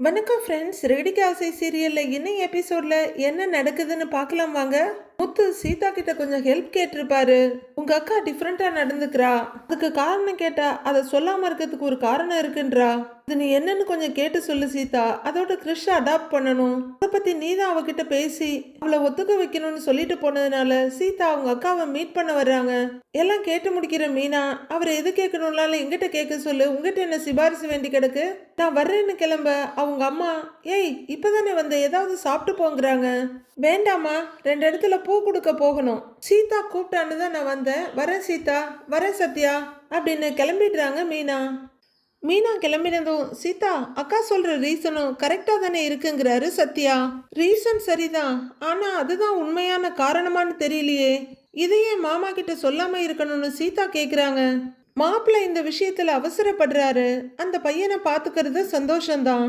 வணக்கம் ஃப்ரெண்ட்ஸ் ரெடிக்கு ஆசை சீரியலில் இன்னும் எபிசோடில் என்ன நடக்குதுன்னு பார்க்கலாம் வாங்க. முத்து சீதா கிட்ட கொஞ்சம் ஹெல்ப் கேட்டிருப்பாரு. உங்க அக்கா டிஃப்ரெண்டா நடந்துக்கிறா. அதுக்கு காரணம் கேட்டா அதை சொல்லாம இருக்கிறதுக்கு ஒரு காரணம் இருக்குன்றா. அது நீ என்னன்னு கொஞ்சம் கேட்டு சொல்லு சீதா. அதோட கிறிஷ் அடாப்ட் பண்ணணும். அதை பத்தி நீ தான் அவகிட்ட பேசி அவளை ஒத்துக்க வைக்கணும்னு சொல்லிட்டு போனதுனால சீதா அவங்க அக்காவை மீட் பண்ண வர்றாங்க. எல்லாம் கேட்டு முடிக்கிற மீனா அவரை எது கேட்கணும்னால எங்கிட்ட கேட்க சொல்லு. உங்ககிட்ட என்ன சிபாரிசு வேண்டி கிடக்கு? நான் வர்றேன்னு கிளம்ப அவங்க அம்மா ஏய் இப்பதானே வந்த ஏதாவது சாப்பிட்டு போங்கிறாங்க. வேண்டாம்மா ரெண்டு இடத்துல பூ கொடுக்க போகணும். சீதா கூப்பிட்டான்னு தான் நான் வந்தேன். வரேன் சீதா வரேன் சத்யா அப்படின்னு கிளம்பிடுறாங்க மீனா. மீனா கிளம்பினதும் சீதா அக்கா சொல்கிற ரீசனும் கரெக்டாக தானே இருக்குங்கிறாரு சத்யா. ரீசன் சரிதான் ஆனால் அதுதான் உண்மையான காரணமான்னு தெரியலையே. இதையே மாமா கிட்ட சொல்லாமல் இருக்கணும்னு சீதா கேட்குறாங்க மாப்பிள்ளை இந்த விஷயத்தில் அவசரப்படுறாரு. அந்த பையனை பார்த்துக்கிறது சந்தோஷம்தான்.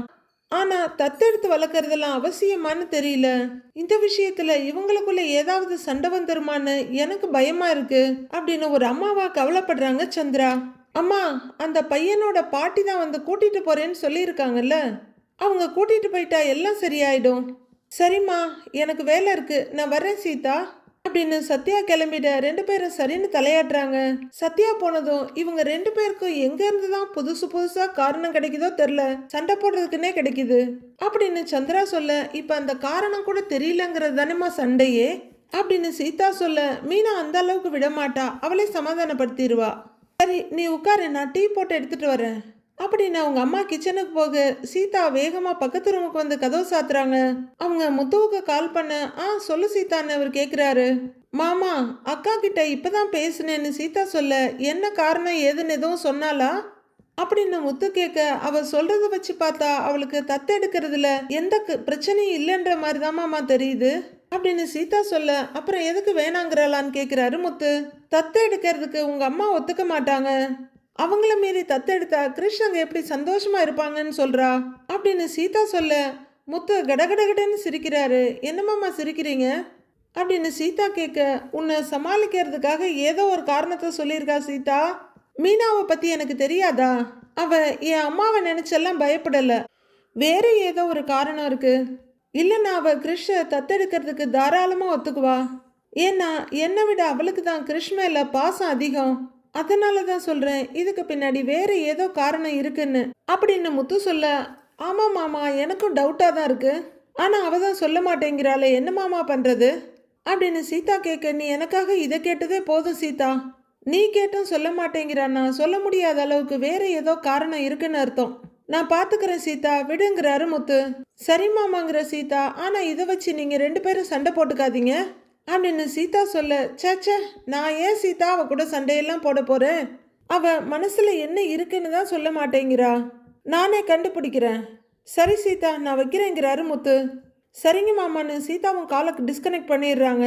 ஆனா தத்தெடுத்து வளர்க்கறதெல்லாம் அவசியமான்னு தெரியல. இந்த விஷயத்துல இவங்களுக்குள்ள ஏதாவது சண்டை வந்துருமான்னு எனக்கு பயமா இருக்கு அப்படின்னு ஒரு அம்மாவா கவலைப்படுறாங்க சந்திரா. அம்மா அந்த பையனோட பாட்டி தான் வந்து கூட்டிட்டு போறேன்னு சொல்லியிருக்காங்கல்ல. அவங்க கூட்டிட்டு போயிட்டா எல்லாம் சரியாயிடும். சரிம்மா எனக்கு வேலை இருக்கு. நான் வரேன் சீதா. அப்படின்னு சத்யா கிளம்பிட ரெண்டு பேரும் சரின்னு தலையாடுறாங்க சத்யா போனதும் இவங்க ரெண்டு பேருக்கும் எங்க இருந்து தான் புதுசு புதுசா காரணம் கிடைக்குதோ தெரில சண்டை போடுறதுக்குன்னே கிடைக்குது. அப்படின்னு சந்திரா சொல்ல இப்ப அந்த காரணம் கூட தெரியலங்கிறது தானேம்மா சண்டையே? அப்படின்னு சீதா சொல்ல மீனா அந்த அளவுக்கு விட மாட்டா அவளே சமாதானப்படுத்திடுவா. சரி நீ உட்காரு நான் டீ போட்டு எடுத்துட்டு வரேன். அப்படின்னு அவங்க அம்மா கிச்சனுக்கு போக சீதா வேகமாக பக்கத்து ரூமுக்கு வந்து கதவு சாத்துறாங்க. அவங்க முத்துவுக்கு கால் பண்ண ஆ சொல்லு சீதான்னு அவர் கேட்குறாரு மாமா அக்கா கிட்ட இப்போதான் பேசுனேன்னு சீதா சொல்ல என்ன காரணம் ஏதுன்னு எதுவும் சொன்னாலா அப்படின்னு முத்து கேட்க அவ சொல்றத வச்சு பார்த்தா அவளுக்கு தத்தெடுக்கிறதுல எந்த க- பிரச்சனையும் இல்லைன்ற மாதிரி தான் தெரியுது. அப்படின்னு சீதா சொல்ல அப்புறம் எதுக்கு வேணாங்கிறாளான்னு கேட்குறாரு முத்து. தத்து எடுக்கிறதுக்கு உங்கள் அம்மா ஒத்துக்க மாட்டாங்க. அவங்கள மீறி தத்தெடுத்தா கிருஷ் அங்கே எப்படி சந்தோஷமா இருப்பாங்கன்னு சொல்றா? அப்படின்னு சீதா சொல்ல முத்து கடகடகடன்னு சிரிக்கிறாரு. என்னமாம்மா சிரிக்கிறீங்க? அப்படின்னு சீதா கேட்க உன்னை சமாளிக்கிறதுக்காக ஏதோ ஒரு காரணத்தை சொல்லியிருக்கா சீதா? மீனாவை பத்தி எனக்கு தெரியாதா? அவ என் அம்மாவை நினைச்செல்லாம் பயப்படல. வேற ஏதோ ஒரு காரணம் இருக்கு. இல்லைன்னா அவ கிறிஷ தத்தெடுக்கிறதுக்கு தாராளமா ஒத்துக்குவா. ஏன்னா என்னை விட அவளுக்கு தான் கிறிஷ் மேல பாசம் அதிகம். அதனால தான் சொல்கிறேன் இதுக்கு பின்னாடி வேறு ஏதோ காரணம் இருக்குன்னு. அப்படின்னு முத்து சொல்ல ஆமாம் மாமா எனக்கும் டவுட்டாக தான் இருக்குது ஆனால் அவள் தான் சொல்ல மாட்டேங்கிறாளே என்ன மாமா பண்ணுறது அப்படின்னு சீதா கேட்க நீ எனக்காக இதை கேட்டதே போதும் சீதா. நீ கேட்டும் சொல்ல மாட்டேங்கிறான்னா சொல்ல முடியாத அளவுக்கு வேற ஏதோ காரணம் இருக்குன்னு அர்த்தம். நான் பார்த்துக்கிறேன் சீதா விடுங்கிறாரு முத்து. சரி மாமாங்கிற சீதா ஆனால் இதை வச்சு நீங்கள் ரெண்டு பேரும் சண்டை போட்டுக்காதீங்க. அப்படின்னு சீதா சொல்ல சேச்சே நான் ஏன் சீதா அவ கூட சண்டையெல்லாம் போட போகிறேன் அவ மனசில் என்ன இருக்குன்னு தான் சொல்ல மாட்டேங்கிறா. நானே கண்டுபிடிக்கிறேன். சரி சீதா நான் வைக்கிறேங்கிறாரு முத்து. சரிங்க மாமான்னு சீதாவும் காலுக்கு டிஸ்கனெக்ட் பண்ணிடுறாங்க.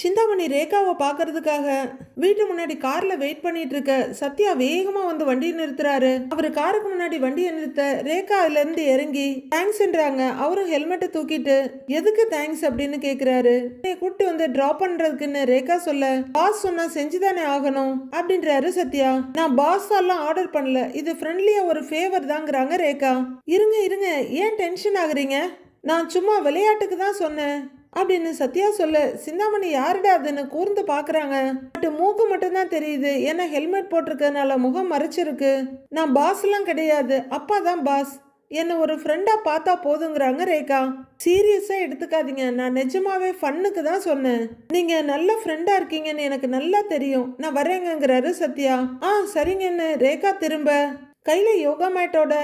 சிந்தாமணி ரேகாவை பார்க்கறதுக்காக வீட்டு முன்னாடி கார்ல வெயிட் பண்ணிட்டு இருக்க சத்யா வேகமா வந்து வண்டியை நிறுத்துறாரு. அவர் காருக்கு முன்னாடி வண்டியை நிறுத்த ரேகா அதுல இருந்து இறங்கி தேங்க்ஸ்ன்றாங்க அவரும் ஹெல்மெட்டை தூக்கிட்டு எதுக்கு தேங்க்ஸ் அப்படின்னு கேக்குறாரு. என்னை கூப்பிட்டு வந்து டிராப் பண்றதுக்குன்னு ரேகா சொல்ல பாஸ் சொன்னா செஞ்சுதானே ஆகணும் அப்படின்றாரு சத்யா. நான் பாஸ் எல்லாம் ஆர்டர் பண்ணல. இது ஃப்ரெண்ட்லியா ஒரு ஃபேவர் தாங்கிறாங்க ரேகா. இருங்க இருங்க. ஏன் டென்ஷன் ஆகுறீங்க? நான் சும்மா விளையாட்டுக்கு தான் சொன்னேன். அப்படின்னு சத்யா சொல்ல சிந்தாமணி யாருடா அதுன்னு கூர்ந்து பாக்குறாங்க. பட் மூக்கு மட்டும்தான் தெரியுது. ஏன்னா ஹெல்மெட் போட்டிருக்கனால முகம் மறைச்சிருக்கு. நான் பாஸ் எல்லாம் கிடையாது. அப்பா தான் பாஸ் என்னை ஒரு ஃப்ரெண்டா பார்த்தா போதுங்கிறாங்க ரேகா. சீரியஸா எடுத்துக்காதீங்க. நான் நிஜமாவே ஃபன்னுக்கு தான் சொன்னேன். நீங்க நல்ல ஃப்ரெண்டா இருக்கீங்கன்னு எனக்கு நல்லா தெரியும். நான் வரேங்கங்கிறாரு சத்யா. ஆ சரிங்கன்னு ரேகா திரும்ப. கையில யோகா மேட்டோட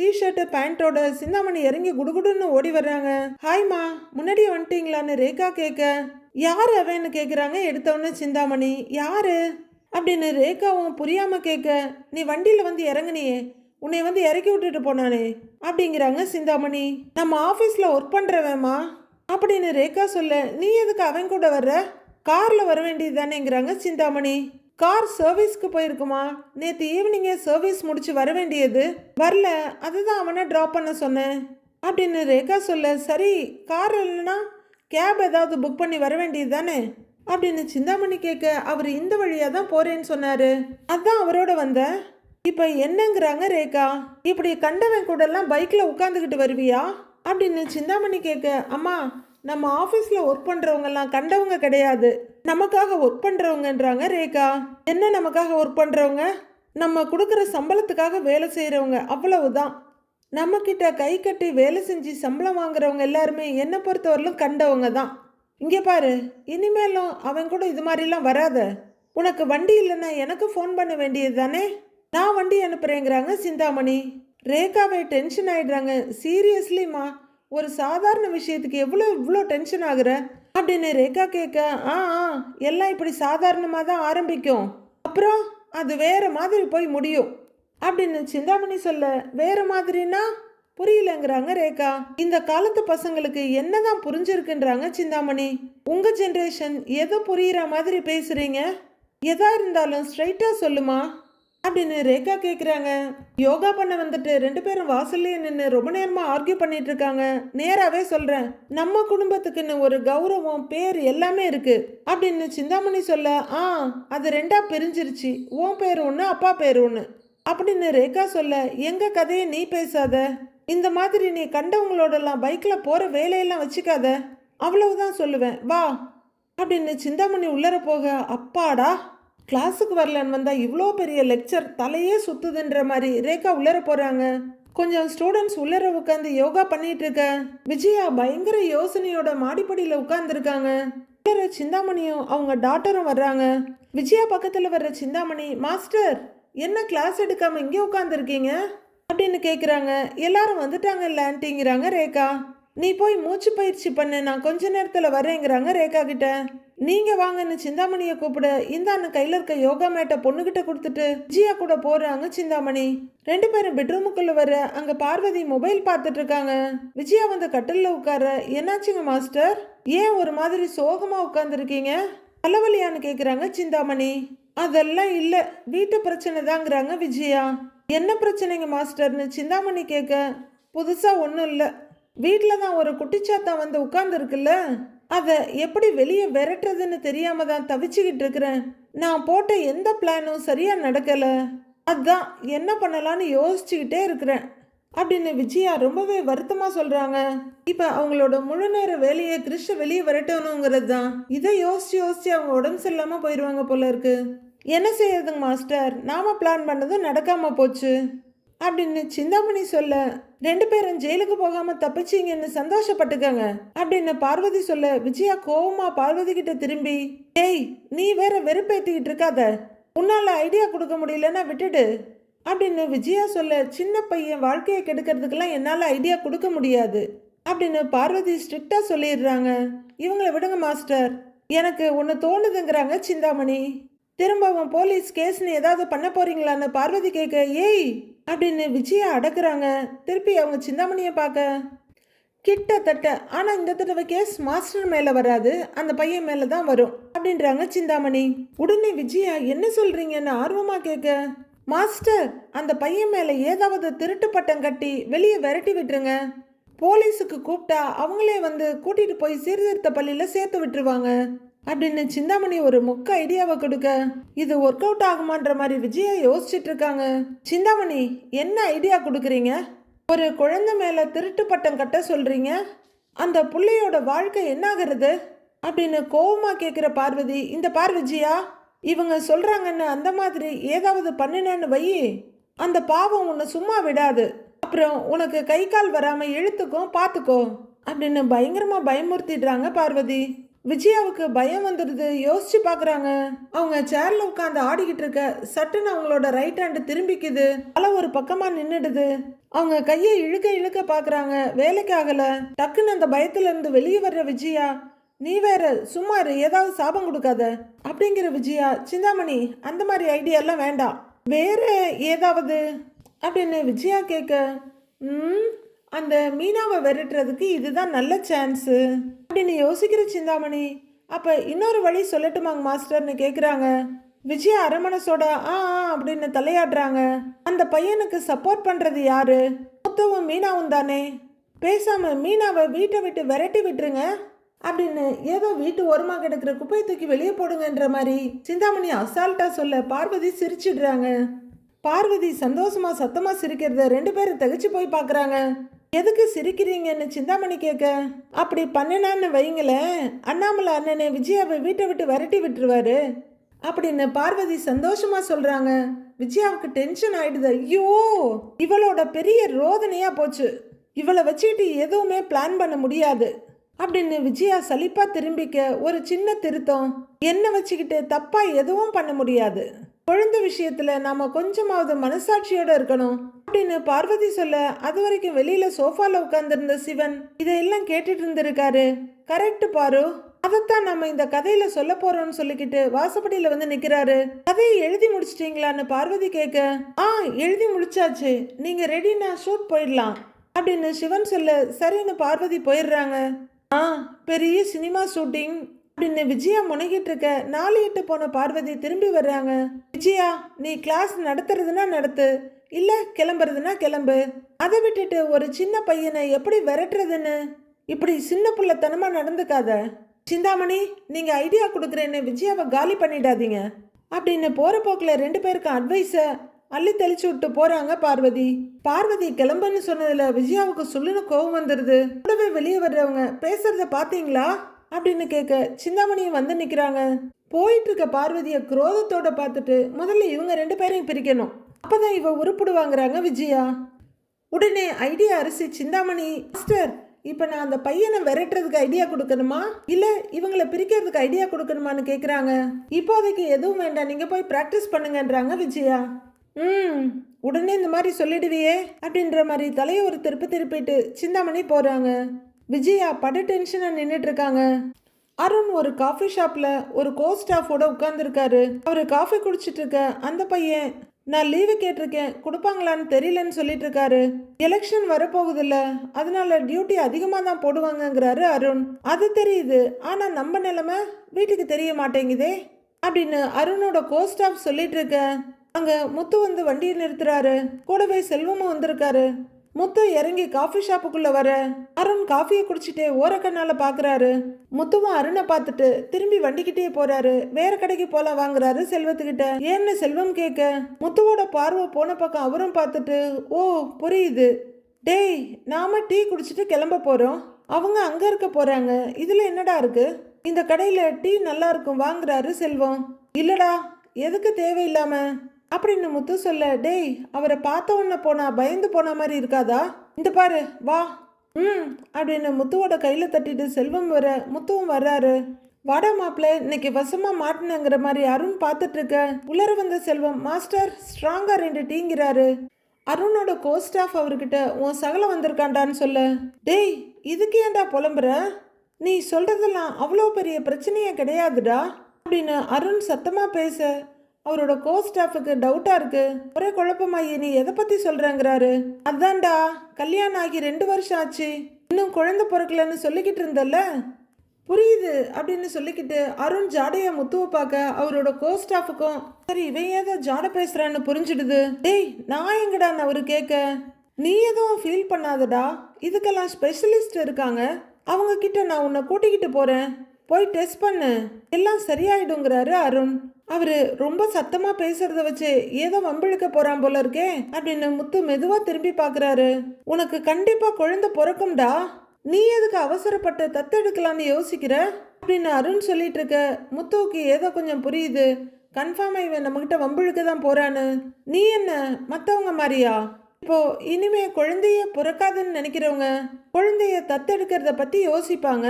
டிஷர்ட்டு பேண்ட்டோட சிந்தாமணி இறங்கி குடுகுடுன்னு ஓடி வர்றாங்க. ஹாய்மா முன்னாடியே வந்துட்டீங்களான்னு ரேகா கேட்க யார் அவன்னு கேட்குறாங்க எடுத்தவொடனே சிந்தாமணி. யாரு? அப்படின்னு ரேகாவும் புரியாமல் கேட்க நீ வண்டியில் வந்து இறங்குனியே உன்னை வந்து இறக்கி விட்டுட்டு போனானே அப்படிங்கிறாங்க சிந்தாமணி. நம்ம ஆஃபீஸில் ஒர்க் பண்ணுறவேம்மா அப்படின்னு ரேகா சொல்ல நீ எதுக்கு அவன் கூட வர்ற? காரில் வர வேண்டியது தானேங்கிறாங்க சிந்தாமணி. கார் சர்வீஸ்க்கு போயிருக்குமா? நேற்று ஈவினிங்கே சர்வீஸ் முடிச்சு வர வேண்டியது. வரல அதுதான் அவனை ட்ராப் பண்ண சொன்னேன். அப்படின்னு ரேகா சொல்ல சரி கார் இல்லைன்னா கேப் ஏதாவது புக் பண்ணி வர வேண்டியது தானே? அப்படின்னு சிந்தாமணி கேட்க அவர் இந்த வழியாக தான் போறேன்னு சொன்னார். அதான் அவரோட வந்தேன் இப்போ என்னங்கிறாங்க ரேகா? இப்படி கண்டவன் கூடலாம் பைக்கில் உட்காந்துக்கிட்டு வருவியா? அப்படின்னு சிந்தாமணி கேட்க அம்மா நம்ம ஆஃபீஸில் ஒர்க் பண்ணுறவங்கெல்லாம் கண்டவங்க கிடையாது. நமக்காக ஒர்க் பண்றவங்கன்றாங்க ரேகா. என்ன நமக்காக ஒர்க் பண்றவங்க? நம்ம கொடுக்குற சம்பளத்துக்காக வேலை செய்கிறவங்க அவ்வளவுதான். நம்ம கிட்ட கை கட்டி வேலை செஞ்சு சம்பளம் வாங்குறவங்க எல்லாருமே என்னை பொறுத்தவரையிலும் கண்டவங்க தான் இங்கே பாரு இனிமேலும் அவன் கூட இது மாதிரிலாம் வராத. உனக்கு வண்டி இல்லைன்னா எனக்கு ஃபோன் பண்ண வேண்டியது தானே? நான் வண்டி அனுப்புறேங்கிறாங்க சிந்தாமணி. ரேகாவை டென்ஷன் ஆயிடுறாங்க. சீரியஸ்லிம்மா ஒரு சாதாரண விஷயத்துக்கு எவ்வளோ இவ்வளோ டென்ஷன் ஆகுற? அப்படின்னு ரேகா கேட்க ஆ ஆ எல்லாம் இப்படி சாதாரணமாக தான் ஆரம்பிக்கும். அப்புறம் அது வேற மாதிரி போய் முடியும். அப்படின்னு சிந்தாமணி சொல்ல வேற மாதிரினா? புரியலங்கிறாங்க ரேகா. இந்த காலத்து பசங்களுக்கு என்னதான் புரிஞ்சிருக்குன்றாங்க சிந்தாமணி. உங்க ஜென்ரேஷன் எதை புரியுற மாதிரி பேசுறீங்க? எதா இருந்தாலும் ஸ்ட்ரைட்டா சொல்லுமா? அப்படின்னு ரேகா கேட்குறாங்க யோகா பண்ண வந்துட்டு ரெண்டு பேரும் வாசல்லையே நின்று ரொம்ப நேரமாக ஆர்கியூ பண்ணிட்டு இருக்காங்க. நேராகவே சொல்கிறேன் நம்ம குடும்பத்துக்குன்னு ஒரு கௌரவம் பேர் எல்லாமே இருக்கு அப்படின்னு சிந்தாமணி சொல்ல ஆ அது ரெண்டாக பிரிஞ்சிருச்சு. உன் பேர் ஒன்று அப்பா பேர் ஒன்று அப்படின்னு ரேகா சொல்ல எங்கள் கதையை நீ பேசாத. இந்த மாதிரி நீ கண்டவங்களோடலாம் பைக்கில் போகிற வேலையெல்லாம் வச்சுக்காத. அவ்வளவுதான் சொல்லுவேன். வா. அப்படின்னு சிந்தாமணி உள்ளர போக அப்பாடா. கிளாஸுக்கு வரலன்னு வந்தால் இவ்வளோ பெரிய லெக்சர் தலையே சுத்துதுன்ற மாதிரி ரேகா உள்ளர போகிறாங்க கொஞ்சம் ஸ்டூடெண்ட்ஸ் உள்ளர உட்காந்து யோகா பண்ணிட்டு இருக்க. விஜயா பயங்கர யோசனையோட மாடிப்படியில் உட்காந்துருக்காங்க உள்ளர சிந்தாமணியும் அவங்க டாக்டரும் வர்றாங்க. விஜயா பக்கத்தில் வர்ற சிந்தாமணி மாஸ்டர் என்ன கிளாஸ் எடுக்காமல் இங்கே உட்காந்துருக்கீங்க அப்படின்னு கேட்குறாங்க எல்லாரும் வந்துட்டாங்கல்ல ஆன்ட்டிங்கிறாங்க ரேகா. நீ போய் மூச்சு பயிற்சி பண்ணு நான் கொஞ்ச நேரத்தில் வரேங்கிறாங்க ரேகா கிட்ட. நீங்க வாங்கன்னு சிந்தாமணியை கூப்பிட. அண்ணன் கையில் இருக்க யோகா மேட்டை பொண்ணுகிட்ட கொடுத்துட்டு ஜியா கூட போறாங்க சிந்தாமணி. ரெண்டு பேரும் பெட்ரூமுக்குள்ள வர அங்க பார்வதி மொபைல் பார்த்துட்டு இருக்காங்க. விஜயா வந்து கட்டிலில் உட்கார என்னாச்சுங்க மாஸ்டர்? ஏன் ஒரு மாதிரி சோகமா உட்காந்துருக்கீங்க தலைவலியான்னு கேக்குறாங்க சிந்தாமணி. அதெல்லாம் இல்ல. வீட்டு பிரச்சனை தாங்கிறாங்க விஜயா. என்ன பிரச்சனைங்க மாஸ்டர்னு சிந்தாமணி கேட்க புதுசா ஒன்றும் இல்லை. வீட்டில் தான் ஒரு குட்டிச்சாத்தா வந்து உட்கார்ந்துருக்குல்ல? அதை எப்படி வெளியே விரட்டுறதுன்னு தெரியாம தான் தவிச்சுக்கிட்டு இருக்கிறேன். நான் போட்ட எந்த பிளானும் சரியாக நடக்கலை. அதான் என்ன பண்ணலான்னு யோசிச்சுக்கிட்டே இருக்கிறேன். அப்படின்னு விஜயா ரொம்பவே வருத்தமாக சொல்கிறாங்க இப்போ அவங்களோட முழு நேர வேலையை திருஷ வெளியே விரட்டணுங்கிறது தான். இதை யோசிச்சு யோசிச்சு அவங்க உடம்பு சரியில்லாமல் போயிடுவாங்க போல இருக்கு. என்ன செய்யறதுங்க மாஸ்டர்? நாம பிளான் பண்ணதும் நடக்காம போச்சு. அப்படின்னு சிந்தாமணி சொல்ல ரெண்டு பேரும் ஜெயிலுக்கு போகாம தப்பிச்சீங்கன்னு சந்தோஷப்பட்டுக்கங்க அப்படின்னு பார்வதி சொல்ல விஜயா கோவமா பார்வதி கிட்ட திரும்பி ஏய் நீ வேற வெறுப்பேத்திக்கிட்டு இருக்காத உன்னால ஐடியா கொடுக்க முடியலன்னா விட்டுடு அப்படின்னு விஜயா சொல்ல சின்ன பையன் வாழ்க்கையை கெடுக்கிறதுக்கெல்லாம் என்னால் ஐடியா கொடுக்க முடியாது அப்படின்னு பார்வதி ஸ்ட்ரிக்டா சொல்லிடுறாங்க. இவங்கள விடுங்க மாஸ்டர் எனக்கு ஒன்று தோணுதுங்கிறாங்க சிந்தாமணி. திரும்பவும் போலீஸ் கேஸ்னு ஏதாவது பண்ண போறீங்களான்னு பார்வதி கேட்க ஏய் அப்படின்னு விஜயா அடக்குறாங்க. திருப்பி அவங்க சிந்தாமணியை பார்க்க. கிட்டத்தட்ட ஆனால் இந்த தடவை கேஸ் மாஸ்டர் மேலே வராது. அந்த பையன் மேலே தான் வரும் அப்படின்றாங்க சிந்தாமணி. உடனே விஜயா என்ன சொல்கிறீங்கன்னு ஆர்வமாக கேட்க. மாஸ்டர் அந்த பையன் மேலே ஏதாவது திருட்டு பட்டம் கட்டி வெளியே விரட்டி விட்டுருங்க. போலீஸுக்கு கூப்பிட்டா அவங்களே வந்து கூட்டிகிட்டு போய் சீர்திருத்த பள்ளியில் சேர்த்து விட்டுருவாங்க. அப்படின்னு சிந்தாமணி ஒரு முக்க ஐடியாவை கொடுக்க இது ஒர்க் அவுட் ஆகுமான்ற மாதிரி விஜயா யோசிச்சுட்டு இருக்காங்க. சிந்தாமணி என்ன ஐடியா கொடுக்குறீங்க? ஒரு குழந்தை மேல திருட்டு பட்டம் கட்ட சொல்றீங்க. அந்த புள்ளையோட வாழ்க்கை என்னாகிறது? அப்படின்னு கோவமாக கேட்குற பார்வதி இந்த பார் விஜயா இவங்க சொல்றாங்கன்னு அந்த மாதிரி ஏதாவது பண்ணினேன்னு வை. அந்த பாவம் உன்னை சும்மா விடாது. அப்புறம் உனக்கு கை கால் வராம இழுத்துக்கும் பார்த்துக்கோ அப்படின்னு பயங்கரமா பயமுறுத்திடுறாங்க பார்வதி. விஜயாவுக்கு பயம் வந்துடுது. யோசிச்சு பார்க்குறாங்க அவங்க சேரில் உட்காந்து ஆடிக்கிட்டு இருக்க சட்டுன்னு அவங்களோட ரைட் ஹேண்டு திரும்பிக்குது. தலை ஒரு பக்கமாக நின்றுடுது அவங்க கையை இழுக்க இழுக்க பார்க்குறாங்க வேலைக்கு ஆகலை டக்குன்னு அந்த பயத்துலேருந்து வெளியே வர்ற விஜயா நீ வேற சும்மா ஏதாவது சாபம் கொடுக்காத. அப்படிங்கிற விஜயா சிந்தாமணி அந்த மாதிரி ஐடியாலாம் வேண்டாம். வேற ஏதாவது? அப்படின்னு விஜயா கேட்க ம் அந்த மீனாவை விரட்டுறதுக்கு இதுதான் நல்ல சான்ஸு அப்படின்னு யோசிக்கிற சிந்தாமணி. அப்போ இன்னொரு வழி சொல்லட்டுமாங்க மாஸ்டர்னு கேட்குறாங்க விஜய அரமணசோட ஆ ஆ அப்படின்னு தலையாடுறாங்க அந்த பையனுக்கு சப்போர்ட் பண்ணுறது யாரு? மொத்தவும் மீனாவும் தானே. பேசாமல் மீனாவை வீட்டை விட்டு விரட்டி விட்டுருங்க. அப்படின்னு ஏதோ வீட்டு ஓரமாக கிடக்கிற குப்பையை தூக்கி வெளியே போடுங்கன்ற மாதிரி சிந்தாமணி அசால்ட்டாக சொல்ல பார்வதி சிரிச்சிடுறாங்க. பார்வதி சந்தோஷமாக சத்தமாக சிரிக்கிறத ரெண்டு பேரும் தகச்சு போய் பார்க்குறாங்க எதுக்கு சிரிக்கிறீங்கன்னு சிந்தாமணி கேட்க அப்படி பண்ணினான்னு வைங்களேன். அண்ணாமலை அண்ணனை விஜயாவை வீட்டை விட்டு விரட்டி விட்டுருவாரு. அப்படின்னு பார்வதி சந்தோஷமா சொல்றாங்க. விஜயாவுக்கு டென்ஷன் ஆயிடுது. ஐயோ இவளோட பெரிய ரோதனையா போச்சு. இவளை வச்சுக்கிட்டு எதுவுமே பிளான் பண்ண முடியாது. அப்படின்னு விஜயா சலிப்பா திரும்பிக்க ஒரு சின்ன திருத்தம். என்ன வச்சுக்கிட்டு தப்பா எதுவும் பண்ண முடியாது. குழந்தை விஷயத்துல நாம கொஞ்சமாவது மனசாட்சியோட இருக்கணும். அப்படின்னு பார்வதி சொல்ல அது வரைக்கும் வெளியில சோஃபால உட்காந்துருந்த சிவன் இதையெல்லாம் கேட்டுட்டு இருந்திருக்காரு. கரெக்ட் பாரு. அதைத்தான் நம்ம இந்த கதையில சொல்ல போறோம்னு சொல்லிக்கிட்டு வாசப்படியில வந்து நிக்கிறாரு. கதையை எழுதி முடிச்சிட்டீங்களான்னு பார்வதி கேட்க ஆ எழுதி முடிச்சாச்சு. நீங்க ரெடினா ஷூட் போயிடலாம். அப்படின்னு சிவன் சொல்ல சரின்னு பார்வதி போயிடுறாங்க. ஆ பெரிய சினிமா ஷூட்டிங் அப்படின்னு விஜயா முனைகிட்டு இருக்க நாலு எட்டு போன பார்வதி திரும்பி வர்றாங்க. விஜயா நீ கிளாஸ் நடத்துறதுன்னா நடத்து இல்ல கிளம்புறதுன்னா கிளம்பு. அதை விட்டுட்டு ஒரு சின்ன பையனை எப்படி விரட்டுறதுன்னு? இப்படி சின்ன பிள்ளைத்தனமாக நடந்துக்காத. சிந்தாமணி நீங்க ஐடியா கொடுக்குறேன்னு விஜயாவை காலி பண்ணிடாதீங்க. அப்படின்னு போற போக்குல ரெண்டு பேருக்கும் அட்வைஸை அள்ளி தெளிச்சு விட்டு போறாங்க பார்வதி. பார்வதி கிளம்புன்னு சொன்னதுல விஜயாவுக்கு சொல்லுன்னு கோவம் வந்துடுது கூடவே வெளியே வர்றவங்க பேசுறத பாத்தீங்களா அப்படின்னு கேட்க சிந்தாமணியும் வந்து நிற்கிறாங்க போயிட்டு இருக்க பார்வதியை குரோதத்தோட பார்த்துட்டு முதல்ல இவங்க ரெண்டு பேரையும் பிரிக்கணும். அப்பதான் இவ உருப்பிடுவாங்கிறாங்க விஜயா. உடனே ஐடியா அரிசி சிந்தாமணி மாஸ்டர் இப்போ நான் அந்த பையனை விரட்டுறதுக்கு ஐடியா கொடுக்கணுமா? இல்லை இவங்களை பிரிக்கிறதுக்கு ஐடியா கொடுக்கணுமான்னு கேட்குறாங்க இப்போதைக்கு எதுவும் வேண்டாம். நீங்கள் போய் ப்ராக்டிஸ் பண்ணுங்கன்றாங்க விஜயா. ம் உடனே இந்த மாதிரி சொல்லிடுவியே அப்படின்ற மாதிரி தலையை ஒரு திருப்பி திருப்பிட்டு சிந்தாமணி போகிறாங்க விஜயா படு டென்ஷனாக நின்றுட்டு இருக்காங்க அருண் ஒரு காஃபி ஷாப்பில் ஒரு கோ ஸ்டாஃபோட உட்காந்துருக்காரு அவர் காஃபி குடிச்சிட்டு இருக்க அந்த பையன் நான் லீவு கேட்டிருக்கேன் கொடுப்பாங்களான்னு தெரியலன்னு சொல்லிட்டு இருக்காரு எலெக்ஷன் வரப்போகுதில்ல அதனால டியூட்டி அதிகமாக தான் போடுவாங்கங்கிறாரு அருண். அது தெரியுது ஆனால் நம்ம நிலைமை வீட்டுக்கு தெரிய மாட்டேங்குதே அப்படின்னு அருணோட கோ ஸ்டாஃப் சொல்லிட்டு இருக்க அங்கே முத்து வந்து வண்டியை நிறுத்துறாரு. கூடவே செல்வமும் வந்திருக்காரு. முத்து இறங்கி காஃபி ஷாப்புக்குள்ள வர. அருண் காஃபியை குடிச்சிட்டே ஓரக்கண்ணால பாக்குறாரு. முத்துவும் அருணை பார்த்துட்டு திரும்பி வண்டிக்கிட்டே போறாரு. வேற கடைக்கு போகலாம் வாங்குறாரு செல்வத்துக்கிட்ட. ஏன்னு செல்வம் கேட்க முத்துவோட பார்வை போன பக்கம் அவரும் பார்த்துட்டு ஓ புரியுது. டேய் நாம டீ குடிச்சிட்டு கிளம்ப போறோம். அவங்க அங்க இருக்க போறாங்க. இதுல என்னடா இருக்கு? இந்த கடையில டீ நல்லா இருக்கும் வாங்குறாரு செல்வம். இல்லடா எதுக்கு தேவையில்லாம? அப்படின்னு முத்து சொல்ல டேய் அவரை பார்த்த உடனே போனா பயந்து போன மாதிரி இருக்காதா? இந்த பாரு வா. ம் அப்படின்னு முத்துவோட கையில் தட்டிட்டு செல்வம் வர முத்துவும் வர்றாரு. வாடா மாப்பிள்ள இன்னைக்கு வசமா மாட்டினங்கிற மாதிரி அருண் பார்த்துட்டு இருக்க. உலர வந்த செல்வம் மாஸ்டர் ஸ்ட்ராங்கா ரெண்டு டீங்கிறாரு. அருணோட கோ ஸ்டாஃப் அவர்கிட்ட உன் சகல வந்திருக்காண்டான்னு சொல்ல. டேய் இதுக்கு ஏன்டா புலம்புற? நீ சொல்றதெல்லாம் அவ்வளோ பெரிய பிரச்சனையே கிடையாதுடா. அப்படின்னு அருண் சத்தமா பேச அவரோட கோ ஸ்டாஃபுக்கு டவுட்டா இருக்கு. ஒரே குழப்பமாயி நீ எதை பத்தி சொல்றேங்கிறாரு? அதான்டா கல்யாணம் ஆகி ரெண்டு வருஷம் ஆச்சு. இன்னும் குழந்தை பிறக்கலன்னு சொல்லிக்கிட்டு இருந்தல்ல? புரியுது அப்படின்னு சொல்லிக்கிட்டு அருண் ஜாடையை முத்துவை பார்க்க அவரோட கோ ஸ்டாஃபுக்கும் சரி இவன் ஏதோ ஜாட பேசுறான்னு புரிஞ்சிடுது. டேய் நான் எங்கடான்னு அவரு கேட்க? நீ எதுவும் ஃபீல் பண்ணாதடா. இதுக்கெல்லாம் ஸ்பெஷலிஸ்ட் இருக்காங்க. அவங்க கிட்ட நான் உன்னை கூட்டிக்கிட்டு போறேன். போய் டெஸ்ட் பண்ணு. எல்லாம் சரியாயிடுங்கிறாரு அருண். அவர் ரொம்ப சத்தமாக பேசுறத வச்சு ஏதோ வம்பிழுக்க போகிறான் போல இருக்கே அப்படின்னு முத்து மெதுவாக திரும்பி பார்க்குறாரு உனக்கு கண்டிப்பாக குழந்தை பிறக்கும்டா. நீ எதுக்கு அவசரப்பட்டு தத்தெடுக்கலான்னு யோசிக்கிற? அப்படின்னு அருண் சொல்லிட்டு இருக்க முத்துவுக்கு ஏதோ கொஞ்சம் புரியுது. கன்ஃபார்ம் இவன் நம்மகிட்ட வம்பிழுக்க தான் போகிறான்னு நீ என்ன மற்றவங்க மாதிரியா? இப்போ இனிமே குழந்தைய பிறக்காதுன்னு நினைக்கிறவங்க குழந்தைய தத்தெடுக்கிறத பற்றி யோசிப்பாங்க.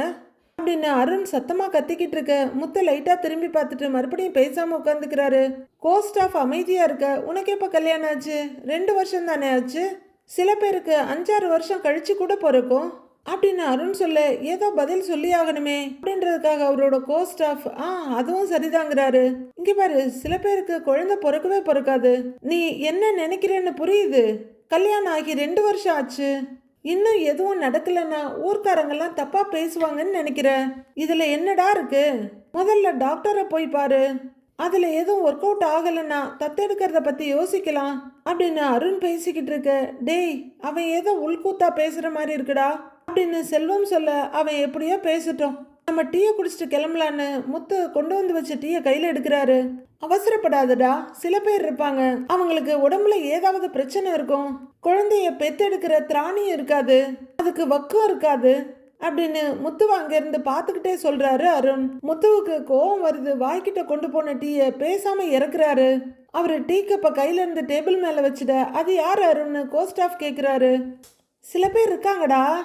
அப்படின்னு அருண் சத்தமா கத்திக்கிட்டு இருக்க. முத்த லைட்டா திரும்பி பார்த்துட்டு மறுபடியும் பேசாம உட்காந்துக்கிறாரு கோஸ்ட் ஆஃப் அமைதியா இருக்க. உனக்கு எப்போ கல்யாணம் ஆச்சு? ரெண்டு வருஷம் தானே ஆச்சு? சில பேருக்கு அஞ்சாறு வருஷம் கழிச்சு கூட பிறக்கும். அப்படின்னு அருண் சொல்ல ஏதோ பதில் சொல்லி ஆகணுமே. அப்படின்றதுக்காக அவரோட கோ ஸ்டாஃப் ஆ அதுவும் சரிதாங்கிறாரு. இங்க பாரு சில பேருக்கு குழந்தை பிறக்கவே பிறக்காது. நீ என்ன நினைக்கிறேன்னு புரியுது? கல்யாணம் ஆகி ரெண்டு வருஷம் ஆச்சு. இன்னும் எதுவும் நடக்கலைன்னா ஊர்க்காரங்கெல்லாம் தப்பாக பேசுவாங்கன்னு நினைக்கிறேன். இதில் என்னடா இருக்கு? முதல்ல டாக்டரை போய் பாரு. அதில் எதுவும் ஒர்க் அவுட் ஆகலைன்னா தத்தெடுக்கிறத பற்றி யோசிக்கலாம் அப்படின்னு அருண் பேசிக்கிட்டு இருக்க. டேய் அவன் ஏதோ உள்கூத்தா பேசுகிற மாதிரி இருக்குடா அப்படின்னு செல்வம் சொல்ல அவன் எப்படியோ பேசிட்டோம். நம்ம டீயை குடிச்சிட்டு கிளம்பலான்னு முத்து கொண்டு வந்து வச்ச டீயை கையில் எடுக்கிறாரு. அவசரப்படாதடா சில பேர் இருப்பாங்க. அவங்களுக்கு உடம்புல ஏதாவது பிரச்சனை இருக்கும். குழந்தைய பெத்தெடுக்கிற திராணியும் இருக்காது. அதுக்கு வக்கம் இருக்காது அப்படின்னு முத்துவை அங்கேருந்து பார்த்துக்கிட்டே சொல்கிறாரு அருண். முத்துவுக்கு கோவம் வருது வாய்க்கிட்ட கொண்டு போன டீயை பேசாமல் இறக்குறாரு. அவர் டீ கப்பை கையில இருந்து டேபிள் மேலே வச்சுட அது யார் அருண்னு கோஸ்ட் ஆஃப் சில பேர் இருக்காங்கடா.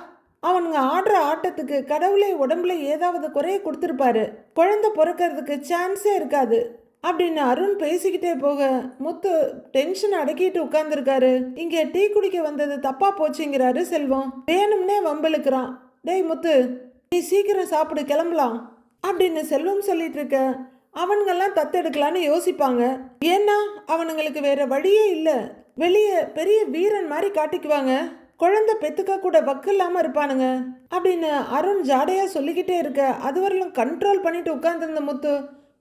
அவனுங்க ஆடுற ஆட்டத்துக்கு கடவுளே உடம்புல ஏதாவது குறைய கொடுத்துருப்பாரு. குழந்தை பிறக்கிறதுக்கு சான்ஸே இருக்காது. அப்படின்னு அருண் பேசிக்கிட்டே போக முத்து டென்ஷன் அடக்கிட்டு உட்காந்துருக்காரு இங்க டீ குடிக்க வந்தது தப்பா போச்சுங்கிறாரு செல்வம். வேணும்னே வம்பளுக்குறான் டேய் முத்து நீ சீக்கிரம் சாப்பிடு கிளம்பலாம். அப்படின்னு செல்வம் சொல்லிட்டு இருக்க. அவனுங்கெல்லாம் தத்தெடுக்கலான்னு யோசிப்பாங்க. ஏன்னா அவனுங்களுக்கு வேற வழியே இல்லை. வெளியே பெரிய வீரன் மாதிரி காட்டிக்குவாங்க. குழந்தை பெத்துக்க கூட வக்கு இல்லாமல் இருப்பானுங்க அப்படின்னு அருண் ஜாடையாக சொல்லிக்கிட்டே இருக்க அதுவரையிலும் கண்ட்ரோல் பண்ணிட்டு உட்காந்துருந்த முத்து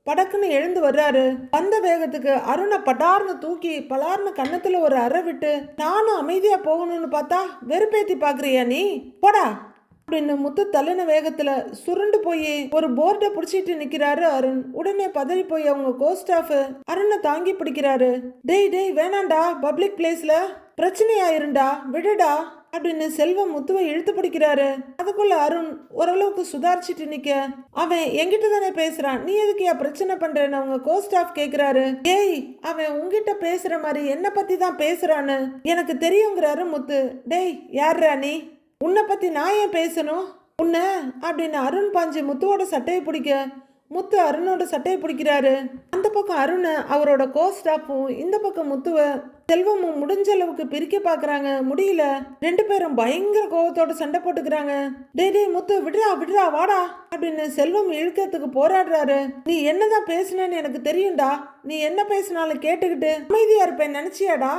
படக்குன்னு எழுந்து வர்றாரு. வந்த வேகத்துக்கு அருணை படார்னு தூக்கி பலார்னு கன்னத்தில் ஒரு அறை விட்டு நானும் அமைதியாக போகணும்னு பார்த்தா வெறுப்பேத்தி பார்க்குறியா நீ? போடா! அப்படின்னு முத்து தள்ளின வேகத்தில் சுருண்டு போய் ஒரு போர்டை பிடிச்சிட்டு நிற்கிறாரு அருண். உடனே பதறி போய் அவங்க கோஸ்டாஃபு அருணை தாங்கி பிடிக்கிறாரு. டேய் டேய் வேணாண்டா பப்ளிக் பிளேஸில் பிரச்சனையாயிருண்டா விடுடா அப்படின்னு செல்வம் முத்துவை இழுத்து பிடிக்கிறாரு. அதுக்குள்ள அருண் ஓரளவுக்கு சுதாரிச்சிட்டு நிக்க. அவன் என்கிட்ட தானே பேசுறான். நீ எதுக்கு ஏன் பிரச்சனை பண்றேன்னு அவங்க கோஸ்டாஃப் கேக்குறாரு. ஏய் அவன் உங்ககிட்ட பேசுற மாதிரி என்ன பத்தி தான் பேசுறான்னு. எனக்கு தெரியுங்கிறாரு முத்து. டேய் யார்ரா நீ? உன்னை பத்தி நான் ஏன் பேசணும்? உன்னை அப்படின்னு அருண் பாஞ்சு முத்துவோட சட்டையை பிடிக்க. முத்து அருணோட சட்டையை பிடிக்கிறாரு. அந்த பக்கம் அருணை அவரோட கோ ஸ்டாஃபும் இந்த பக்கம் முத்துவை செல்வமும் முடிஞ்ச அளவுக்கு பிரிக்க பாக்குறாங்க. முடியல. ரெண்டு பேரும் பயங்கர கோவத்தோட சண்டை போட்டுக்கிறாங்க. டே டே முத்து விடுறா விடுறா வாடா அப்படின்னு செல்வம் இழுக்கிறதுக்கு போராடுறாரு. நீ என்னதான் பேசுனேன்னு எனக்கு தெரியும்டா. நீ என்ன பேசினாலும் கேட்டுக்கிட்டு அமைதியா இருப்பேன் நினைச்சியாடா?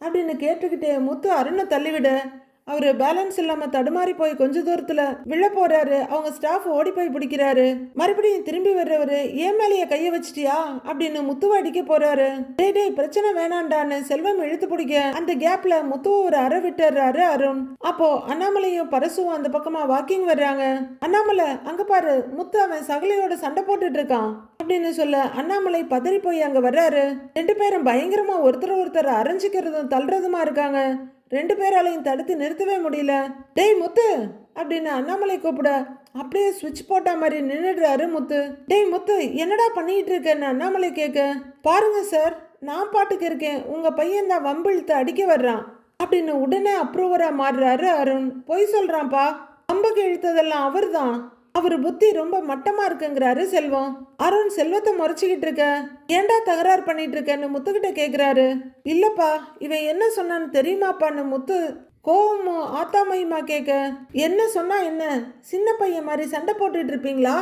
அப்படின்னு கேட்டுக்கிட்டே முத்து அருணை தள்ளிவிட. அவர் பேலன்ஸ் இல்லாம தடுமாறி போய் கொஞ்ச தூரத்துல விழ போறாரு. அவங்க ஸ்டாஃப் ஓடி போய் பிடிக்கிறாரு. மறுபடியும் திரும்பி வர்றவரு ஏன் மேலேயே கைய வச்சிட்டியா? அப்படின்னு முத்துவை அடிக்க போறாரு. டேய் டே பிரச்சனை வேணாண்டான்னு செல்வம் இழுத்து பிடிக்க அந்த கேப்ல முத்துவ ஒரு அற விட்டுறாரு அருண். அப்போ அண்ணாமலையும் பரசுவும் அந்த பக்கமா வாக்கிங் வர்றாங்க. அண்ணாமலை அங்க பாரு முத்து அவன் சகலையோட சண்டை போட்டுட்டு இருக்கான். அப்படின்னு சொல்ல அண்ணாமலை பதறி போய் அங்க வர்றாரு. ரெண்டு பேரும் பயங்கரமா ஒருத்தர் ஒருத்தர் அரைஞ்சிக்கிறதும் தள்ளுறதுமா இருக்காங்க. ரெண்டு பேராலையும் தடுத்து நிறுத்தவே முடியல. டேய் முத்து அப்படின்னு அண்ணாமலை கூப்பிட அப்படியே சுவிட்ச் போட்ட மாதிரி நின்னுடுறாரு முத்து. டேய் முத்து என்னடா பண்ணிட்டு இருக்கேன்னு அண்ணாமலை கேட்க பாருங்க சார் நான் பாட்டுக்கு இருக்கேன். உங்க பையன் தான் வம்பிழுத்து அடிக்க வர்றான் அப்படின்னு உடனே அப்ரூவரா மாறுறாரு அருண். பொய் சொல்றான்ப்பா அம்புக்கு இழுத்ததெல்லாம் அவர்தான். அவர் புத்தி ரொம்ப மட்டமா இருக்குங்கிறாரு செல்வம். அருண் செல்வத்தை முறைச்சிக்கிட்டு இருக்க. ஏன்டா தகராறு பண்ணிட்டு இருக்கேன்னு முத்துக்கிட்ட கேக்குறாரு. இல்லப்பா இவன் என்ன சொன்னான்னு தெரியுமாப்பான்னு முத்து கோவமும் ஆத்தாமையுமா கேட்க என்ன சொன்னா என்ன? சின்ன பையன் மாதிரி சண்டை போட்டுட்டு இருப்பீங்களா?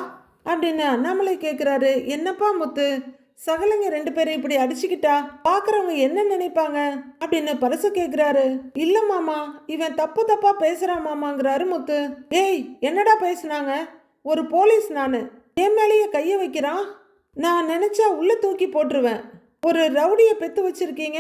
அப்படின்னு அண்ணாமலை கேட்குறாரு என்னப்பா முத்து? சகலைங்க ரெண்டு பேரும் இப்படி அடிச்சுக்கிட்டா பாக்குறவங்க என்ன நினைப்பாங்க? அப்படின்னு பரசு கேக்குறாரு. இல்ல மாமா இவன் தப்பு தப்பா பேசுறான் மாமாங்கிறாரு முத்து. ஏய் என்னடா பேசுனாங்க? ஒரு போலீஸ் நான். என் மேலேயே கையை வைக்கிறான் நான் நினைச்சா உள்ள தூக்கி போட்டுருவேன். ஒரு ரவுடியை பெத்து வச்சிருக்கீங்க?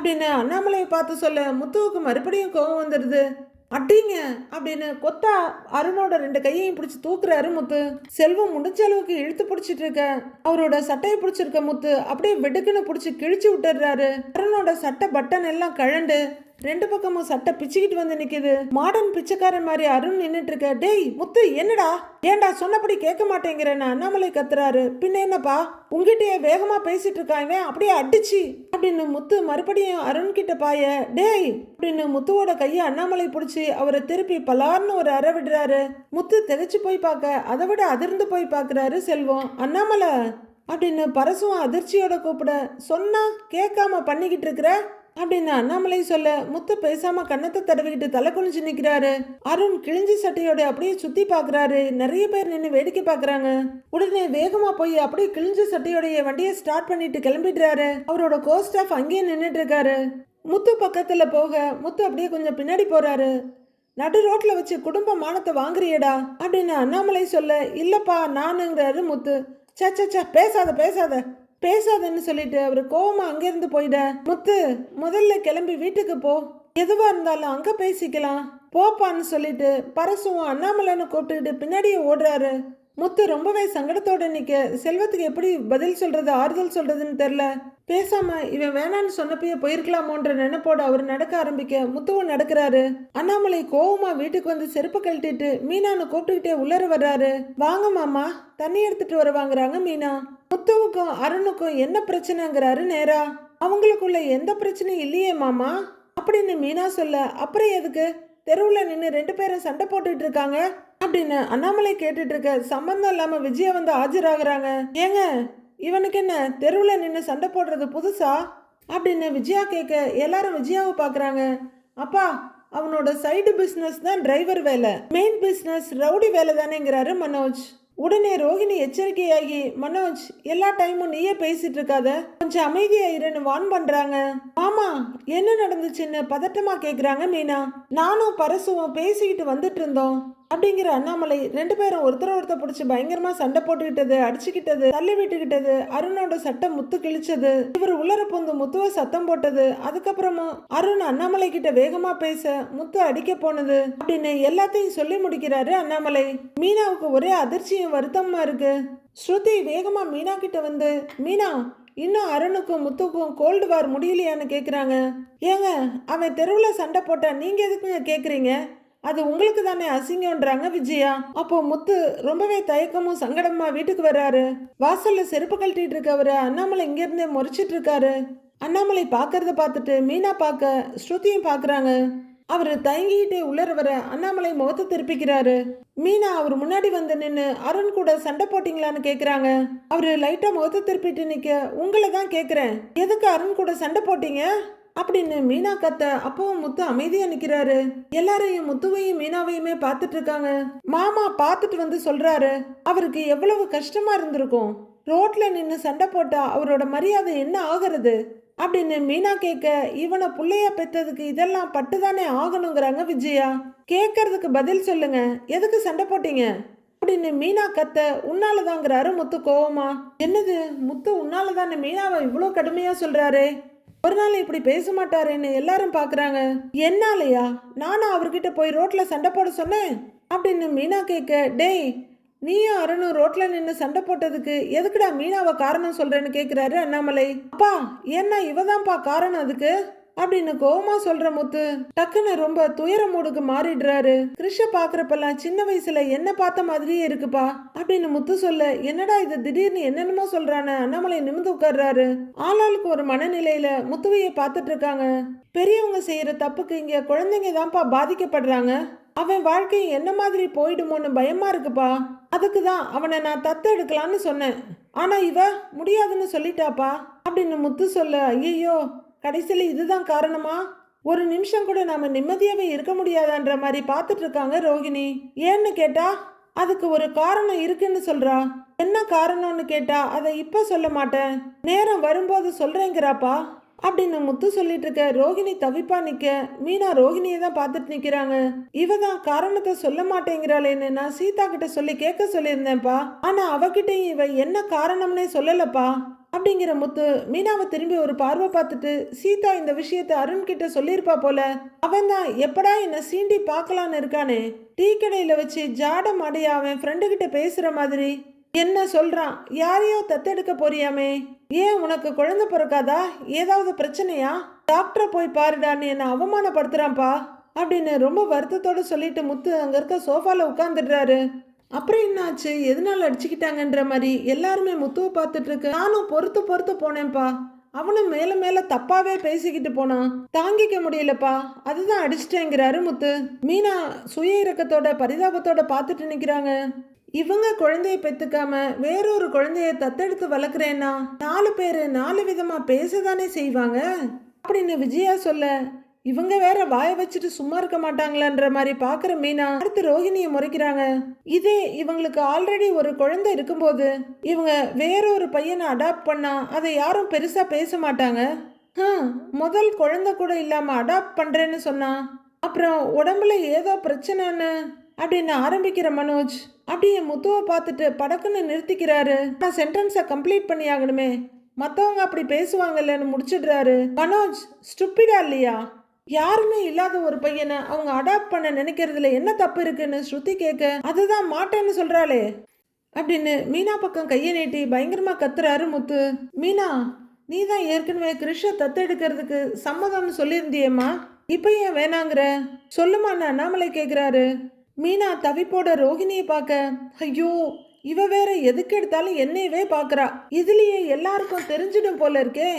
அப்படின்னு அண்ணாமலையை பார்த்து சொல்ல முத்துவுக்கு மறுபடியும் கோவம் வந்துடுது அப்படிங்க அப்படின்னு கொத்தா அருணோட ரெண்டு கையையும் பிடிச்சி தூக்குறாரு முத்து. செல்வம் முடிஞ்ச அளவுக்கு இழுத்து பிடிச்சிட்டு இருக்க. அவரோட சட்டையை பிடிச்சிருக்க முத்து அப்படியே வெடுக்குன்னு பிடிச்சி கிழிச்சு விட்டுறாரு அருணோட சட்டை பட்டன் எல்லாம் கழண்டு ரெண்டு பக்கமும் சட்டை பிச்சுக்கிட்டு வந்து நிக்குது. மாடர்ன் பிச்சைக்காரன் மாதிரி அருண் நின்னுட்டு இருக்க டேய் முத்து என்னடா? ஏன்டா சொன்னபடி கேட்க மாட்டேங்கிறேன்னு அண்ணாமலை கத்துறாரு. பின்ன என்னப்பா? உங்ககிட்டயே வேகமா பேசிட்டு இருக்கான் இவன். அப்படியே அடிச்சு. அப்படின்னு முத்து மறுபடியும் அருண் கிட்ட பாய டேய் அப்படின்னு முத்துவோட கையை அண்ணாமலை பிடிச்சி அவரை திருப்பி பலார்னு ஒரு அற விடுறாரு. முத்து திகச்சு போய் பார்க்க அதை விட அதிர்ந்து போய் பார்க்குறாரு செல்வம். அண்ணாமலை அப்படின்னு பரசும் அதிர்ச்சியோட கூப்பிட சொன்னா கேட்காம பண்ணிக்கிட்டு இருக்கிற? அப்படின்னு அண்ணாமலை சொல்ல முத்து பேசாம கன்னத்தை தடவிக்கிட்டு தலை குனிஞ்சு நிக்கிறாரு. அருண் கிழிஞ்சி சட்டையோட அப்படியே சுத்தி பாக்குறாரு. நிறைய பேர் நின்று வேடிக்கை பாக்குறாங்க. உடனே வேகமா போய் அப்படியே கிழிஞ்ச சட்டையோடைய வண்டியை ஸ்டார்ட் பண்ணிட்டு கிளம்பிடுறாரு. அவரோட கோ ஸ்டாஃப் அங்கேயே நின்றுட்டு இருக்காரு. முத்து பக்கத்துல போக முத்து அப்படியே கொஞ்சம் பின்னாடி போறாரு. நடு ரோட்ல வச்சு குடும்ப மானத்தை வாங்குறியடா அப்படின்னு அண்ணாமலை சொல்ல இல்லப்பா நானுங்கிறாரு முத்து. சச்சா பேசாத பேசாத. பேசாதன்னு சொல்லிட்டு அவர் கோவமா அங்கிருந்து போயிட முத்து முதல்ல கிளம்பி வீட்டுக்கு போ. எதுவா இருந்தாலும் அங்க பேசிக்கலாம். போப்பான்னு சொல்லிட்டு பரசும் அண்ணாமலைன்னு கூப்பிட்டுக்கிட்டு பின்னாடியே ஓடுறாரு. முத்து ரொம்பவே சங்கடத்தோட நிக்க செல்வத்துக்கு எப்படி பதில் சொல்றது ஆறுதல் சொல்றதுன்னு தெரில பேசாம இவன் வேணான்னு சொன்னப்பயே போயிருக்கலாமோன்ற நினைப்போடு அவர் நடக்க ஆரம்பிக்க முத்துவும் நடக்கிறாரு. அண்ணாமலை கோவமா வீட்டுக்கு வந்து செருப்பு கழட்டிட்டு மீனான்னு கூப்பிட்டுக்கிட்டே உள்ளர வர்றாரு. வாங்க மாமா தண்ணி எடுத்துட்டு வர வாங்குறாங்க மீனா. முத்துவுக்கும் அருணுக்கும் என்ன பிரச்சனைங்கிறாரு நேரா. அவங்களுக்குள்ள எந்த பிரச்சனையும் இல்லையே மாமா. அப்படின்னு மீனா சொல்ல அப்புறம் எதுக்கு? தெருவில் நின்று ரெண்டு பேரும் சண்டை போட்டுட்டு இருக்காங்க. அப்படின்னு அண்ணாமலை கேட்டுட்டு இருக்க சம்பந்தம் இல்லாம விஜயா வந்து ஆஜராகிறாங்க. ஏங்க இவனுக்கு என்ன தெருவில் நின்று சண்டை போடுறது புதுசா? அப்படின்னு விஜயா கேட்க எல்லாரும் விஜயாவை பார்க்குறாங்க அப்பா அவனோட சைடு பிஸ்னஸ் தான் டிரைவர் வேலை. மெயின் பிஸ்னஸ் ரவுடி வேலை தானேங்கிறாரு மனோஜ். உடனே ரோஹிணி எச்சரிக்கையாகி மனோஜ் எல்லா டைமும் நீயே பேசிட்டு இருக்காத. கொஞ்சம் அமைதியா இருன்னு வான் பண்றாங்க. ஆமா என்ன நடந்துச்சுன்னு பதட்டமா கேக்குறாங்க மீனா. நானும் பரசுவும் பேசிக்கிட்டு வந்துட்டு இருந்தோம். அப்படிங்கிற அண்ணாமலை ரெண்டு பேரும் ஒருத்தர ஒருத்தர் பிடிச்சி பயங்கரமா சண்டை போட்டுக்கிட்டது அடிச்சுக்கிட்டது தள்ளி விட்டுக்கிட்டது அருணோட சட்டை முத்து கிழிச்சது இவர் உள்ளர பொந்து முத்துவ சத்தம் போட்டது அதுக்கப்புறமும் அருண் அண்ணாமலை கிட்ட வேகமா பேச முத்து அடிக்க போனது அப்படின்னு எல்லாத்தையும் சொல்லி முடிக்கிறாரு அண்ணாமலை. மீனாவுக்கு ஒரே அதிர்ச்சியும் வருத்தமா இருக்கு. ஸ்ருதி வேகமா மீனா கிட்ட வந்து மீனா இன்னும் அருணுக்கும் முத்துக்கும் கோல்டு வார் முடியலையான்னு கேக்குறாங்க. ஏங்க அவன் தெருவில் சண்டை போட்டா நீங்க எதுக்குங்க கேக்குறீங்க? அது உங்களுக்கு தானே அசிங்கம்ன்றாங்க விஜயா. அப்போ முத்து ரொம்பவே தயக்கமும் சங்கடமா வீட்டுக்கு வர்றாரு. வாசல்ல செருப்பு கழட்டிட்டு இருக்கவரு அண்ணாமலை இங்கிருந்தே முறைச்சிட்டு இருக்காரு. அண்ணாமலை பார்க்கறத பார்த்துட்டு மீனா பார்க்க ஸ்ருதியும் பார்க்குறாங்க அவர் தயங்கிக்கிட்டே உள்ளர வர அண்ணாமலை முகத்தை திருப்பிக்கிறாரு. மீனா அவர் முன்னாடி வந்து நின்று அருண் கூட சண்டை போட்டீங்களான்னு கேட்குறாங்க அவரு லைட்டா முகத்தை திருப்பிட்டு நிற்க உங்களை தான் கேட்குறேன் எதுக்கு அருண் கூட சண்டை போட்டீங்க? அப்படின்னு மீனா கத்த அப்பவும் முத்து அமைதியா நிக்கிறாரு. எல்லாரையும் முத்துவையும் மீனாவையுமே பார்த்துட்டு இருக்காங்க. மாமா பார்த்துட்டு வந்து சொல்றாரு அவருக்கு எவ்வளவு கஷ்டமா இருந்திருக்கும். ரோட்ல நின்று சண்டை போட்டா அவரோட மரியாதை என்ன ஆகிறது? அப்படின்னு மீனா கேட்க இவனை புள்ளையா பெத்ததுக்கு இதெல்லாம் பட்டுதானே ஆகணுங்கிறாங்க விஜயா. கேட்கறதுக்கு பதில் சொல்லுங்க. எதுக்கு சண்டை போட்டீங்க? அப்படின்னு மீனா கத்த உன்னாலதாங்கிறாரு முத்து கோவமா. என்னது? முத்து உன்னாலதானே மீனாவை இவ்வளோ கடுமையா சொல்றாரு. ஒரு நாள் இப்படி பேச மாட்டாருன்னு எல்லாரும் பாக்குறாங்க. என்னாலயா? நானும் அவர்கிட்ட போய் ரோட்ல சண்டை போட சொன்னேன்? அப்படின்னு மீனா கேட்க டேய் நீயும் அருணும் ரோட்ல நின்று சண்டை போட்டதுக்கு எதுக்குடா மீனாவை காரணம் சொல்றேன்னு கேக்குறாரு அண்ணாமலை. அப்பா ஏன்னா இவதான்ப்பா காரணம் அதுக்கு? அப்படின்னு கோவமா சொல்ற முத்து. டக்குன்னு ரொம்ப துயர மூடுக்கு மாறிடுறாரு. கிருஷ பாக்குறப்பெல்லாம் சின்ன வயசுல என்ன பார்த்த மாதிரியே இருக்குப்பா அப்படின்னு முத்து சொல்ல என்னடா இது? திடீர்னு என்னென்னமோ சொல்றானே. அண்ணாமலை நிமிந்து உட்கார்றாரு. ஆளாளுக்கு ஒரு மனநிலையில முத்துவையை பார்த்துட்டு இருக்காங்க. பெரியவங்க செய்யற தப்புக்கு இங்க குழந்தைங்க தான்ப்பா பாதிக்கப்படுறாங்க. அவன் வாழ்க்கை என்ன மாதிரி போயிடுமோன்னு பயமா இருக்குப்பா. அதுக்கு தான் அவனை நான் தத்து எடுக்கலான்னு சொன்னேன். ஆனா இவ முடியாதுன்னு சொல்லிட்டாப்பா அப்படின்னு முத்து சொல்ல ஐயோ கடைசியில் இதுதான் காரணமா? ஒரு நிமிஷம் கூட நாம நிம்மதியாகவே இருக்க முடியாதான்ற மாதிரி பார்த்துட்டு இருக்காங்க ரோகிணி. ஏன்னு கேட்டா அதுக்கு ஒரு காரணம் இருக்குன்னு சொல்றா. என்ன காரணம்னு கேட்டா அதை இப்ப சொல்ல மாட்டேன். நேரம் வரும்போது சொல்றேங்கிறாப்பா. அப்படின்னு முத்து சொல்லிட்டு இருக்க ரோகிணி தவிப்பா நிக்க மீனா ரோகிணியை தான் பார்த்துட்டு நிக்கிறாங்க. இவ தான் காரணத்தை சொல்ல மாட்டேங்கிறாளேன்னு நான் சீதா கிட்ட சொல்லி கேட்க சொல்லியிருந்தேன்ப்பா. ஆனா அவகிட்டையும் இவ என்ன காரணம்னே சொல்லலப்பா. அப்படிங்கிற முத்து மீனாவை திரும்பி ஒரு பார்வை பார்த்துட்டு சீதா இந்த விஷயத்த அருண் கிட்ட சொல்லியிருப்பா போல. அவன் தான் எப்படா என்ன சீண்டி பார்க்கலான்னு இருக்கானே. டீ கடையில் வச்சு ஜாட மாடைய அவன் ஃப்ரெண்டு கிட்ட பேசுற மாதிரி. என்ன சொல்றான்? யாரையோ தத்தெடுக்க போறியாமே. ஏன் உனக்கு குழந்தை பிறக்காதா? ஏதாவது பிரச்சனையா? டாக்டரை போய் பாருடான்னு என்ன அவமானப்படுத்துறான்ப்பா. அப்படின்னு ரொம்ப வருத்தத்தோட சொல்லிட்டு முத்து அங்க இருக்க சோஃபால உட்காந்துடுறாரு அப்புறம் என்னாச்சு? எதனால அடிச்சுக்கிட்டாங்கன்ற மாதிரி எல்லாருமே முத்துவை பார்த்துட்டு இருக்கு நானும் பொறுத்து பொறுத்து போனேன்ப்பா. அவனும் மேல மேல தப்பாவே பேசிக்கிட்டு போனான். தாங்கிக்க முடியலப்பா. அதுதான் அடிச்சிட்டேங்கிறாரு முத்து. மீனா சுய இறக்கத்தோட பரிதாபத்தோட பார்த்துட்டு நிக்கிறாங்க. இவங்க குழந்தைய பெத்துக்காம வேறொரு குழந்தைய தத்தெடுத்து வளர்க்குறேன்னா நாலு பேரு நாலு விதமா பேசதானே செய்வாங்க? அப்படின்னு விஜயா சொல்ல இவங்க வேற வாய வச்சுட்டு சும்மா இருக்க மாட்டாங்களான்ற மாதிரி பாக்குற மீனா அடுத்து ரோஹிணியை முறைக்கிறாங்க. இதே இவங்களுக்கு ஆல்ரெடி ஒரு குழந்தை இருக்கும்போது இவங்க வேறொரு பையனை அடாப்ட் பண்ணா அதை யாரும் பெருசா பேச மாட்டாங்க. முதல் குழந்தை கூட இல்லாம அடாப்ட் பண்றேன்னு சொன்னா அப்புறம் உடம்புல ஏதோ பிரச்சனைன்னு அப்படின்னு ஆரம்பிக்கிற மனோஜ் அப்படியே முத்துவை பார்த்துட்டு படக்குன்னு நிறுத்திக்கிறாரு. நான் சென்டென்ஸை கம்ப்ளீட் பண்ணி ஆகணுமே மற்றவங்க அப்படி பேசுவாங்கல்லன்னு முடிச்சிடுறாரு. மனோஜ் ஸ்டுப்பிடா இல்லையா? யாருமே இல்லாத ஒரு பையனை அவங்க அடாப்ட் பண்ண நினைக்கிறதுல என்ன தப்பு இருக்குன்னு ஸ்ருதி கேட்க அதுதான் மாட்டேன்னு சொல்றாளே அப்படின்னு மீனா பக்கம் கையை நீட்டி பயங்கரமா கத்துறாரு முத்து. மீனா நீ தான் ஏற்கனவே கிருஷ தத்தெடுக்கிறதுக்கு சம்மதம்னு சொல்லியிருந்தியேம்மா. இப்போ ஏன் வேணாங்கிற? சொல்லுமா அண்ணாமலை கேட்குறாரு மீனா தவிப்போட ரோகிணியை பார்க்க ஐயோ இவ வேற எதுக்கு எடுத்தாலும் என்னையவே பார்க்குறா. இதுலயே எல்லாருக்கும் தெரிஞ்சிடும் போல இருக்கே.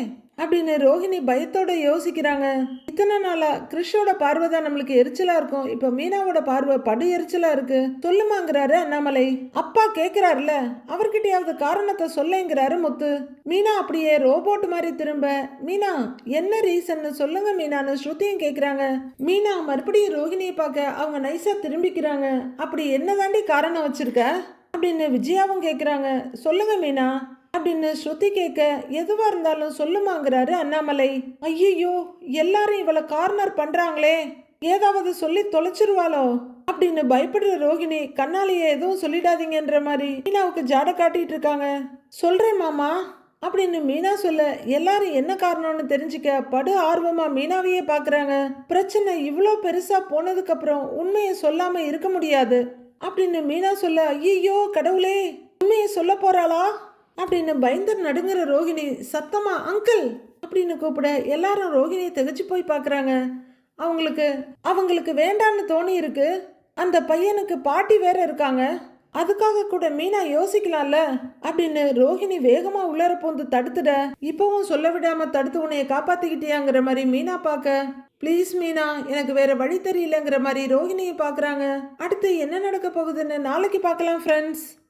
அப்படின்னு ரோஹிணி பயத்தோட யோசிக்கிறாங்க. இத்தனை நாளா கிறிஷோட பார்வை தான் நம்மளுக்கு எரிச்சலா இருக்கும். இப்ப மீனாவோட பார்வை படு எரிச்சலா இருக்கு. சொல்லுமாங்கிறாரு அண்ணாமலை. அப்பா கேக்குறாருல. அவர்கிட்டயாவது காரணத்தை சொல்லுங்கிறாரு முத்து. மீனா அப்படியே ரோபோட் மாதிரி திரும்ப மீனா என்ன ரீசன் சொல்லுங்க மீனான்னு ஸ்ருதியும் கேக்குறாங்க. மீனா மறுபடியும் ரோஹிணியை பார்க்க அவங்க நைஸா திரும்பிக்கிறாங்க. அப்படி என்னதாண்டி காரணம் வச்சிருக்க? அப்படின்னு விஜயாவும் கேக்குறாங்க. சொல்லுங்க மீனா அப்படின்னு ஸ்ருதி கேட்க எதுவாக இருந்தாலும் சொல்லுமாங்கிறாரு அண்ணாமலை. ஐயையோ எல்லாரும் இவளை கார்னர் பண்ணுறாங்களே ஏதாவது சொல்லி தொலைச்சிருவாளோ? அப்படின்னு பயப்படுற ரோகிணி கண்ணாலேயே எதுவும் சொல்லிடாதீங்கன்ற மாதிரி மீனாவுக்கு ஜாட காட்டிட்டு இருக்காங்க. சொல்கிறேன் மாமா அப்படின்னு மீனா சொல்ல எல்லாரும் என்ன காரணம்னு தெரிஞ்சுக்க படு ஆர்வமாக மீனாவையே பார்க்குறாங்க பிரச்சனை இவ்வளோ பெருசாக போனதுக்கப்புறம் உண்மையை சொல்லாமல் இருக்க முடியாது அப்படின்னு மீனா சொல்ல ஐயோ கடவுளே உண்மையை சொல்ல போகிறாளா அப்படின்னு பயந்தர் நடுங்குற ரோகிணி சத்தமா அங்கிள் அப்படின்னு கூப்பிட எல்லாரும் ரோகிணியை திகச்சு போய் பார்க்குறாங்க அவங்களுக்கு அவங்களுக்கு வேண்டான்னு தோணி இருக்கு. அந்த பையனுக்கு பாட்டி வேற இருக்காங்க. அதுக்காக கூட மீனா யோசிக்கலாம்ல? அப்படின்னு ரோஹிணி வேகமா உள்ளர போந்து தடுத்துட இப்பவும் சொல்ல விடாம தடுத்து உன்னைய காப்பாத்திக்கிட்டியாங்கிற மாதிரி மீனா பார்க்க ப்ளீஸ் மீனா எனக்கு வேற வழி தெரியலங்கிற மாதிரி ரோஹிணியை பார்க்குறாங்க அடுத்து என்ன நடக்க போகுதுன்னு நாளைக்கு பார்க்கலாம் ஃப்ரெண்ட்ஸ்